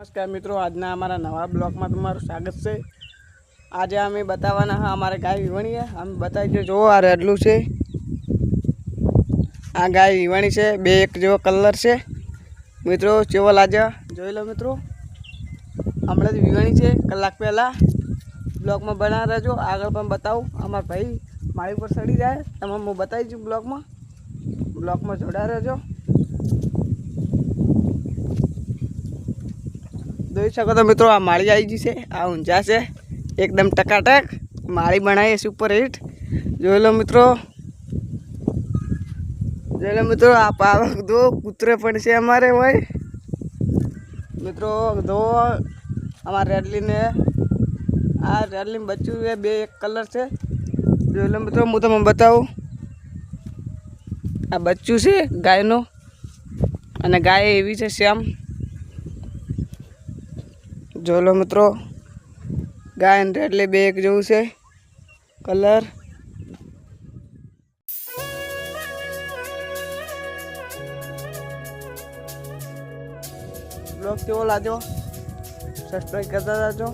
નમસ્કાર મિત્રો, આજના અમારા નવા બ્લોગમાં તમારું સ્વાગત છે. આજે અમે બતાવવાના હા, અમારે ગાય વીવણીએ અમે બતાવી દો જુઓ આ રેડલું છે. આ ગાય વીવણી છે, બે એક જેવો કલર છે. મિત્રો ચેવો લાજા જોઈ લો મિત્રો. હમણાં જ વીવણી છે, કલાક પહેલાં. બ્લોગમાં બના રહેજો. આગળ પણ બતાવું. અમારા ભાઈ મારી ઉપર સડી જાય. તમે હું બતાવી દઉં બ્લોગમાં. બ્લોગમાં જોડા રહેજો. જોઈ શકો તો મિત્રો, આ માળી આવી ગઈ છે, આ ઊંચા છે, એકદમ ટકાટક. માળી બનાવી છે ઉપર હીટ જોઈ લો મિત્રો. જોઈ લો મિત્રો, આ પાવક દો કૂતરે પણ છે અમારે હોય મિત્રો દો અમારા રેડલીને, આ રેડલીને બચ્ચું એ બે એક કલર છે. જોઈ લો મિત્રો, હું તમને બતાવું. આ બચ્ચું છે ગાયનું. અને ગાય એવી છે, શ્યામ. જોઈ લો મિત્રો, ગાય અને એટલે બે એક જેવું છે. કલર. બ્લોગ કેવો લાગ્યો? સબસ્ક્રાઈબ કરતા જાજો.